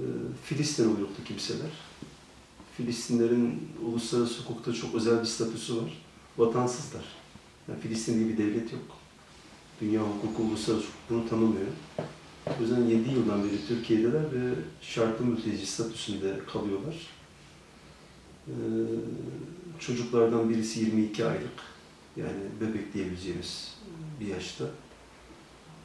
e, Filistin uyruklu kimseler. Filistinlerin uluslararası hukukta çok özel bir statüsü var. Vatansızlar. Yani Filistin diye bir devlet yok. Dünya hukuku, uluslararası hukuk bunu tanımıyor. O yüzden 7 yıldan beri Türkiye'deler ve şartlı mülteci statüsünde kalıyorlar. Ee, çocuklardan birisi 22 aylık, yani bebek diyebileceğimiz bir yaşta.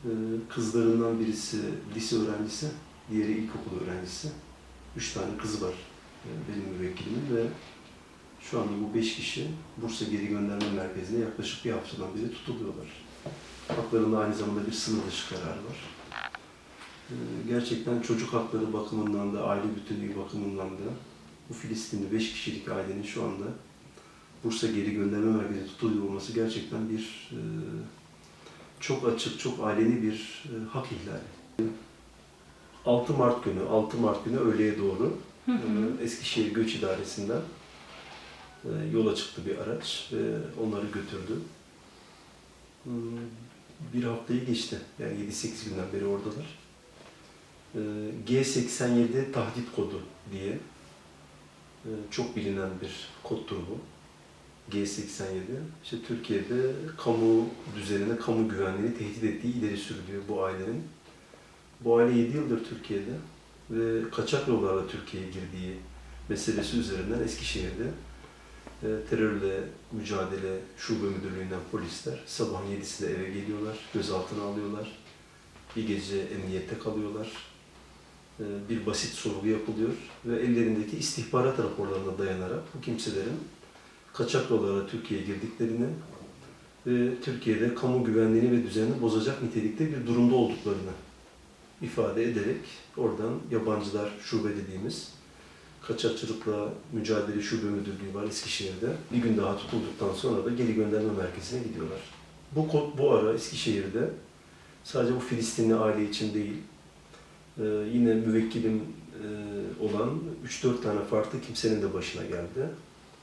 Ee, kızlarından birisi lise öğrencisi, diğeri ilkokul öğrencisi. Üç tane kızı var e, benim müvekkilimin ve şu anda bu beş kişi Bursa Geri Gönderme Merkezi'nde yaklaşık bir haftadan beri tutuluyorlar. Haklarında aynı zamanda bir sınır dışı karar var. Ee, Gerçekten çocuk hakları bakımından da, aile bütünlüğü bakımından da bu Filistinli 5 kişilik ailenin şu anda Bursa Geri Gönderme Merkezi'nde tutuluyor olması gerçekten bir e, çok açık, çok aleni bir e, hak ihlali. 6 Mart günü, 6 Mart günü öğleye doğru Hı hı. e, Eskişehir Göç İdaresi'nden e, yola çıktı bir araç ve onları götürdü. Hmm, Bir haftayı geçti. Yani 7-8 günden beri oradalar. E, G87 tahdit kodu diye çok bilinen bir koddur bu. G87. İşte Türkiye'de kamu düzenine, kamu güvenliğini tehdit ettiği ileri sürülüyor bu ailenin. Bu aile 7 yıldır Türkiye'de ve kaçak yollarla Türkiye'ye girdiği meselesi üzerinden Eskişehir'de e, terörle mücadele şube müdürlüğünden polisler sabahın 7'sinde eve geliyorlar, gözaltına alıyorlar. Bir gece emniyette kalıyorlar. E, bir basit sorgu yapılıyor ve ellerindeki istihbarat raporlarına dayanarak bu kimselerin kaçak yollarla Türkiye'ye girdiklerini ve Türkiye'de kamu güvenliğini ve düzenini bozacak nitelikte bir durumda olduklarını ifade ederek oradan yabancılar şube dediğimiz kaçakçılıkla mücadele şube müdürlüğü var Eskişehir'de. Bir gün daha tutulduktan sonra da geri gönderme merkezine gidiyorlar. Bu bu ara Eskişehir'de sadece bu Filistinli aile için değil, e, yine müvekkilim e, olan 3-4 tane farklı kimsenin de başına geldi.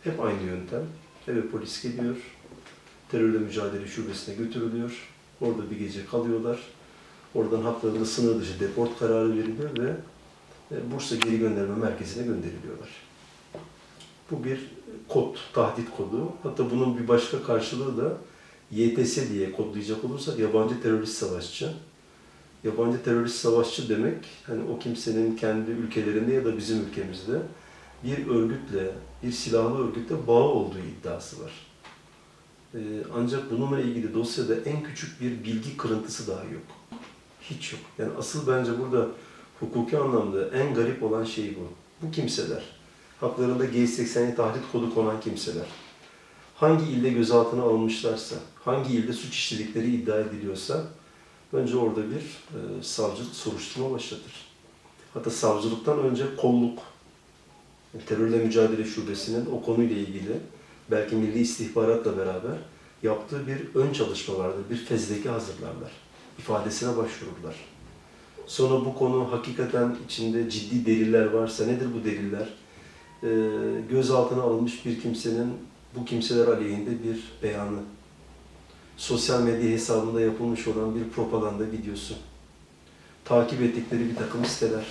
Hep aynı yöntem. Eve polis geliyor, terörle mücadele şubesine götürülüyor. Orada bir gece kalıyorlar. Oradan haklarında sınır dışı deport kararı veriliyor ve e, Bursa Geri Gönderme Merkezi'ne gönderiliyorlar. Bu bir kod, tahdit kodu. Hatta bunun bir başka karşılığı da YTS diye kodlayacak olursak yabancı terörist savaşçı. Yabancı terörist savaşçı demek hani o kimsenin kendi ülkelerinde ya da bizim ülkemizde bir örgütle, bir silahlı örgütle bağı olduğu iddiası var. Ee, ancak bununla ilgili dosyada en küçük bir bilgi kırıntısı daha yok. Hiç yok. Yani asıl bence burada hukuki anlamda en garip olan şey bu. Bu kimseler, haklarında G80'ye tahdit kodu konan kimseler, hangi ilde gözaltına alınmışlarsa, hangi ilde suç işledikleri iddia ediliyorsa, önce orada bir e, savcılık soruşturma başlatır. Hatta savcılıktan önce kolluk, terörle mücadele şubesinin o konuyla ilgili belki milli istihbaratla beraber yaptığı bir ön çalışma vardır, bir fezleke hazırlarlar. İfadesine başvururlar. Sonra bu konu hakikaten içinde ciddi deliller varsa nedir bu deliller? Ee, gözaltına alınmış bir kimsenin bu kimseler aleyhinde bir beyanı, sosyal medya hesabında yapılmış olan bir propaganda videosu, takip ettikleri bir takım siteler,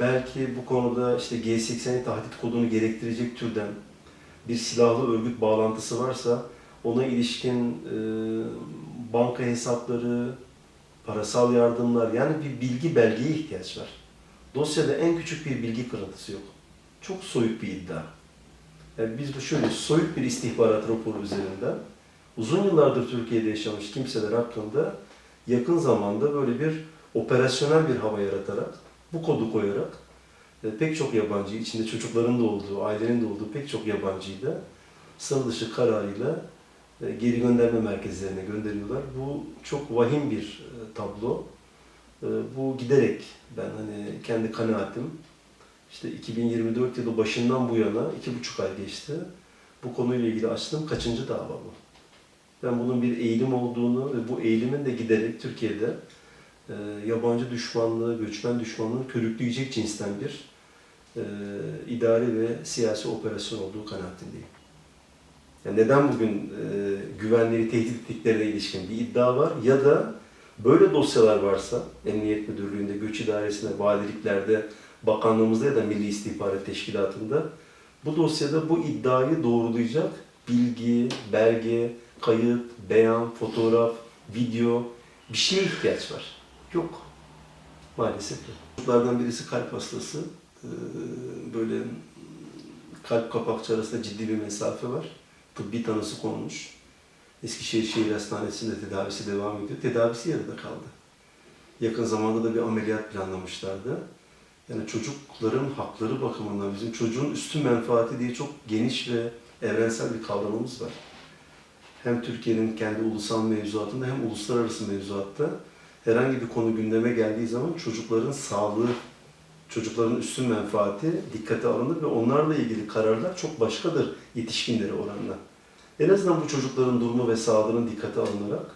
belki bu konuda işte G80 tahdit kodunu gerektirecek türden bir silahlı örgüt bağlantısı varsa ona ilişkin e, banka hesapları, parasal yardımlar yani bir bilgi belgeye ihtiyaç var. Dosyada en küçük bir bilgi kırıntısı yok. Çok soyut bir iddia. Yani biz bu şöyle soyut bir istihbarat raporu üzerinden uzun yıllardır Türkiye'de yaşamış kimseler hakkında yakın zamanda böyle bir operasyonel bir hava yaratarak, bu kodu koyarak e, pek çok yabancıyı, içinde çocukların da olduğu, ailenin de olduğu pek çok yabancıyı da sınır dışı kararıyla geri gönderme merkezlerine gönderiyorlar. Bu çok vahim bir e, tablo. E, Bu giderek ben hani kendi kanaatim işte 2024 yılı başından bu yana iki buçuk ay geçti. Bu konuyla ilgili açtığım kaçıncı dava bu? Ben bunun bir eğilim olduğunu ve bu eğilimin de giderek Türkiye'de e, yabancı düşmanlığı, göçmen düşmanlığını körükleyecek cinsten bir e, idari ve siyasi operasyon olduğu kanaatindeyim. Yani neden bugün e, güvenliği tehdit ettiklerine ilişkin bir iddia var ya da böyle dosyalar varsa Emniyet Müdürlüğü'nde, Göç İdaresi'nde, valiliklerde bakanlığımızda ya da Milli İstihbarat Teşkilatı'nda bu dosyada bu iddiayı doğrulayacak bilgi, belge, kayıt, beyan, fotoğraf, video bir şeye ihtiyaç var. Yok. Maalesef yok. Çocuklardan birisi kalp hastası. Ee, Böyle kalp kapakçı arasında ciddi bir mesafe var. Tıbbi tanısı konmuş. Eskişehir Şehir Hastanesi'nde tedavisi devam ediyor. Tedavisi yarıda kaldı. Yakın zamanda da bir ameliyat planlamışlardı. Yani çocukların hakları bakımından bizim çocuğun üstün menfaati diye çok geniş ve evrensel bir kavramımız var. Hem Türkiye'nin kendi ulusal mevzuatında hem uluslararası mevzuatta herhangi bir konu gündeme geldiği zaman çocukların sağlığı, çocukların üstün menfaati dikkate alınır ve onlarla ilgili kararlar çok başkadır yetişkinlere oranla. En azından bu çocukların durumu ve sağlığının dikkate alınarak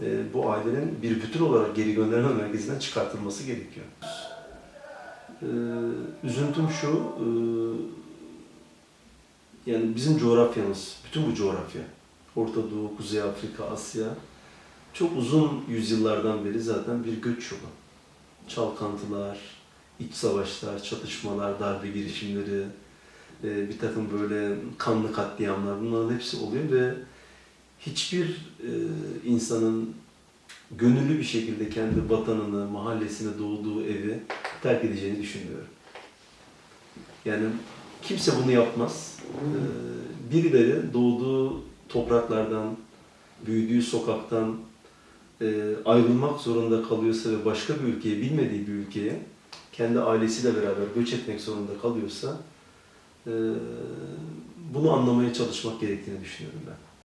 e, bu ailenin bir bütün olarak geri gönderme merkezinden çıkartılması gerekiyor. E, üzüntüm şu, e, yani bizim coğrafyamız, bütün bu coğrafya, Orta Doğu, Kuzey Afrika, Asya, çok uzun yüzyıllardan beri zaten bir göç yolu. Çalkantılar, iç savaşlar, çatışmalar, darbe girişimleri, e, bir takım böyle kanlı katliamlar bunların hepsi oluyor ve hiçbir e, insanın gönüllü bir şekilde kendi vatanını, mahallesine doğduğu evi terk edeceğini düşünmüyorum. Yani kimse bunu yapmaz. E, birileri doğduğu topraklardan, büyüdüğü sokaktan ayrılmak zorunda kalıyorsa ve başka bir ülkeye, bilmediği bir ülkeye kendi ailesiyle beraber göç etmek zorunda kalıyorsa bunu anlamaya çalışmak gerektiğini düşünüyorum ben.